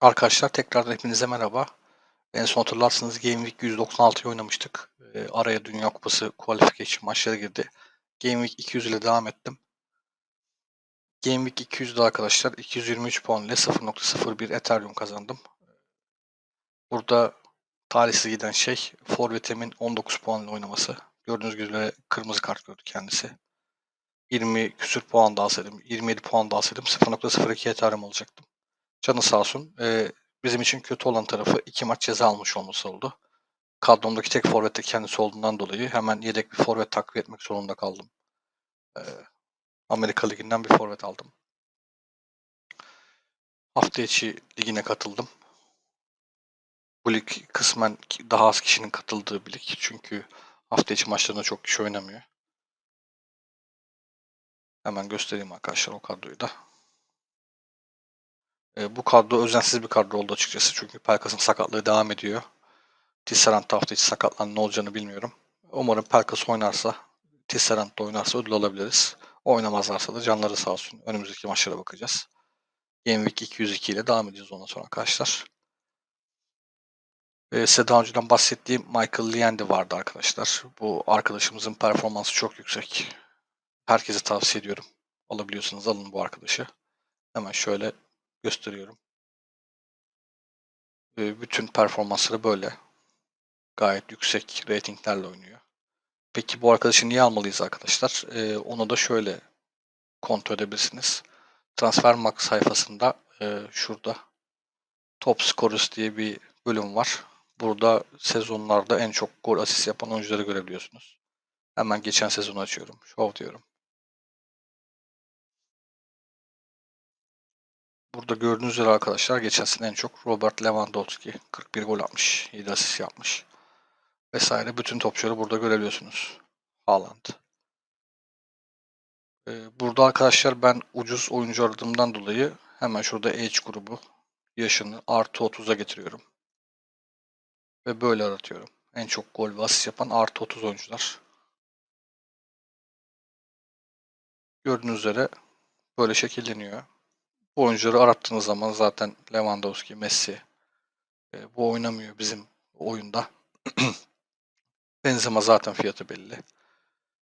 Arkadaşlar tekrardan hepinize merhaba. En son hatırlarsınız Game Week 196'yı oynamıştık. Ee, araya Dünya Kupası qualification maçları girdi. Game Week 200 ile devam ettim. Game Week 200'de arkadaşlar 223 puan ile 0.01 Ethereum kazandım. Burada talihsiz giden şey Forvet'imin 19 puan ile oynaması. Gördüğünüz gibi kırmızı kart gördü kendisi. 20 küsür puan daha alsaydım, 27 puan daha alsaydım 0.02 Ethereum olacaktım. Canı sağ olsun. Ee, bizim için kötü olan tarafı iki maç ceza almış olması oldu. Kadromdaki tek forvet de kendisi olduğundan dolayı hemen yedek bir forvet takviye etmek zorunda kaldım. Ee, Amerika Ligi'nden bir forvet aldım. Hafta içi ligine katıldım. Bu lig kısmen daha az kişinin katıldığı bir lig. Çünkü hafta içi maçlarında çok kişi oynamıyor. Hemen göstereyim arkadaşlar o kadroyu da. E, bu kadro özensiz bir kadro oldu açıkçası. Çünkü Pelkas'ın sakatlığı devam ediyor. Tisserant hafta içi sakatlan ne olacağını bilmiyorum. Umarım Pelkas oynarsa, Tisserant da oynarsa ödül alabiliriz. Oynamazlarsa da canları sağ olsun. Önümüzdeki maçlara bakacağız. Game Week 202 ile devam edeceğiz ondan sonra arkadaşlar. Ee, size daha önceden bahsettiğim Michael Liendi vardı arkadaşlar. Bu arkadaşımızın performansı çok yüksek. Herkese tavsiye ediyorum. Alabiliyorsanız alın bu arkadaşı. Hemen şöyle gösteriyorum. Ee, bütün performansları böyle. Gayet yüksek ratinglerle oynuyor. Peki bu arkadaşı niye almalıyız arkadaşlar? Ee, onu da şöyle kontrol edebilirsiniz. Transfermarkt sayfasında e, şurada Top Scorers diye bir bölüm var. Burada sezonlarda en çok gol asist yapan oyuncuları görebiliyorsunuz. Hemen geçen sezonu açıyorum. Show diyorum. Burada gördüğünüz üzere arkadaşlar geçen sene en çok Robert Lewandowski 41 gol atmış, 7 asist yapmış vesaire bütün topçuları burada görebiliyorsunuz. Haaland. Ee, burada arkadaşlar ben ucuz oyuncu aradığımdan dolayı hemen şurada Age grubu yaşını artı 30'a getiriyorum. Ve böyle aratıyorum. En çok gol ve asist yapan artı 30 oyuncular. Gördüğünüz üzere böyle şekilleniyor. Bu oyuncuları arattığınız zaman zaten Lewandowski, Messi e, bu oynamıyor bizim oyunda. Benzema zaten fiyatı belli.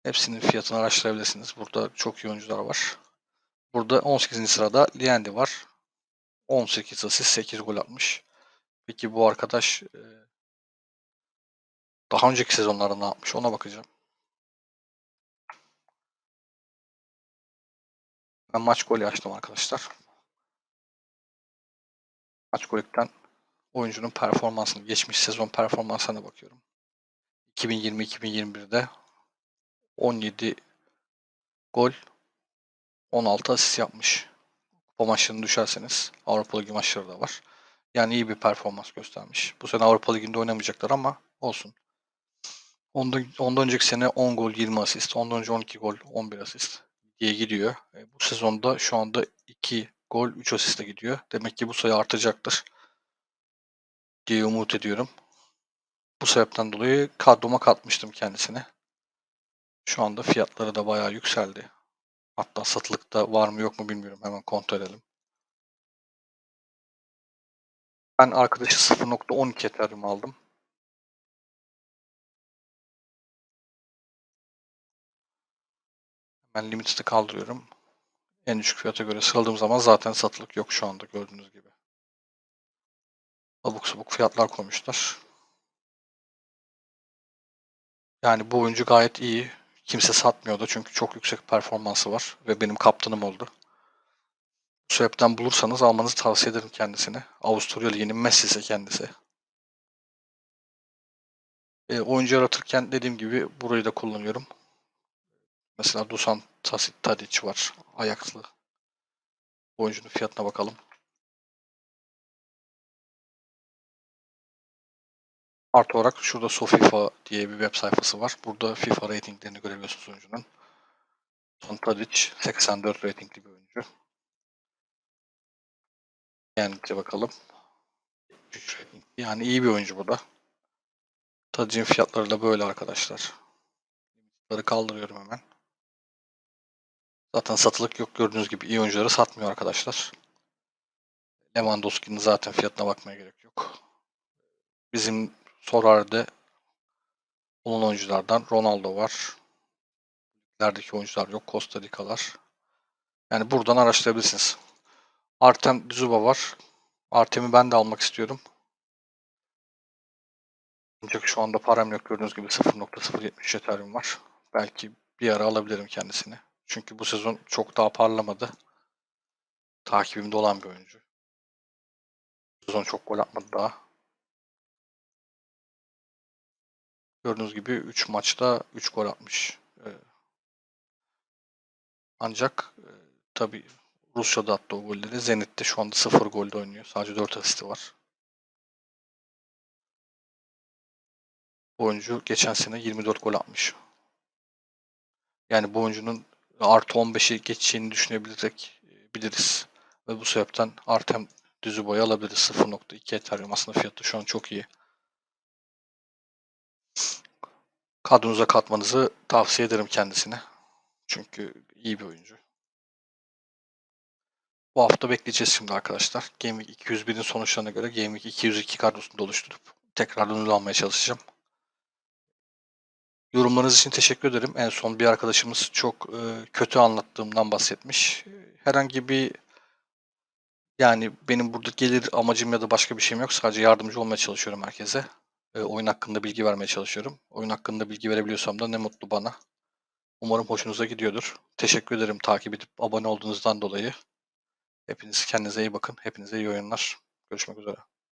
Hepsinin fiyatını araştırabilirsiniz. Burada çok iyi oyuncular var. Burada 18. sırada Liendi var. 18 asist 8 gol atmış. Peki bu arkadaş e, daha önceki sezonlarda ne yapmış ona bakacağım. Ben maç golü açtım arkadaşlar. Maç golükten oyuncunun performansını, geçmiş sezon performansına bakıyorum. 2020-2021'de 17 gol 16 asist yapmış. Kupa maçlarını düşerseniz Avrupa Ligi maçları da var. Yani iyi bir performans göstermiş. Bu sene Avrupa Ligi'nde oynamayacaklar ama olsun. Ondan, ondan önceki sene 10 gol 20 asist. Ondan önce 12 gol 11 asist diye gidiyor. E, bu sezonda şu anda 2 gol 3 asiste gidiyor. Demek ki bu sayı artacaktır diye umut ediyorum. Bu sebepten dolayı kadroma katmıştım kendisine. Şu anda fiyatları da bayağı yükseldi. Hatta satılıkta var mı yok mu bilmiyorum. Hemen kontrol edelim. Ben arkadaşı 0.12 Ethereum aldım. Hemen limit'i kaldırıyorum. En düşük fiyata göre sıraladığım zaman zaten satılık yok şu anda gördüğünüz gibi. Abuk sabuk fiyatlar koymuşlar. Yani bu oyuncu gayet iyi. Kimse satmıyordu çünkü çok yüksek performansı var ve benim kaptanım oldu. Bu sebepten bulursanız almanızı tavsiye ederim kendisine. Avusturya Ligi'nin Messi'si kendisi. E, oyuncu yaratırken dediğim gibi burayı da kullanıyorum. Mesela Dusan Tadic var. Ayaklı. Oyuncunun fiyatına bakalım. Artı olarak şurada SoFIFA diye bir web sayfası var. Burada FIFA ratinglerini görebiliyorsunuz oyuncunun. Son Tadic 84 ratingli bir oyuncu. Yani bakalım. Yani iyi bir oyuncu bu da. Tadic'in fiyatları da böyle arkadaşlar. Bunları kaldırıyorum hemen. Zaten satılık yok gördüğünüz gibi iyi oyuncuları satmıyor arkadaşlar. Lewandowski'nin zaten fiyatına bakmaya gerek yok. Bizim Sorar'da olan oyunculardan Ronaldo var. Lerdeki oyuncular yok. Costa Rica'lar. Yani buradan araştırabilirsiniz. Artem Zuba var. Artem'i ben de almak istiyorum. Ancak şu anda param yok. Gördüğünüz gibi 0.070 Ethereum var. Belki bir ara alabilirim kendisini. Çünkü bu sezon çok daha parlamadı. Takibimde olan bir oyuncu. Bu sezon çok gol atmadı daha. Gördüğünüz gibi 3 maçta 3 gol atmış. Ee, Ancak e, tabi Rusya'da attı o golleri. Zenit'te şu anda 0 golde oynuyor. Sadece 4 asisti var. Bu oyuncu geçen sene 24 gol atmış. Yani bu oyuncunun artı 15'i geçeceğini düşünebilirsek e, biliriz. Ve bu sebepten Artem düzü boyu alabiliriz. 0.2 Ethereum aslında fiyatı şu an çok iyi. Kadronuza katmanızı tavsiye ederim kendisine. Çünkü iyi bir oyuncu. Bu hafta bekleyeceğiz şimdi arkadaşlar. Game Week 201'in sonuçlarına göre Game Week 202 kadrosunu oluşturup ünlü almaya çalışacağım. Yorumlarınız için teşekkür ederim. En son bir arkadaşımız çok e, kötü anlattığımdan bahsetmiş. Herhangi bir yani benim burada gelir amacım ya da başka bir şeyim yok. Sadece yardımcı olmaya çalışıyorum herkese. E, oyun hakkında bilgi vermeye çalışıyorum. Oyun hakkında bilgi verebiliyorsam da ne mutlu bana. Umarım hoşunuza gidiyordur. Teşekkür ederim takip edip abone olduğunuzdan dolayı. Hepiniz kendinize iyi bakın. Hepinize iyi oyunlar. Görüşmek üzere.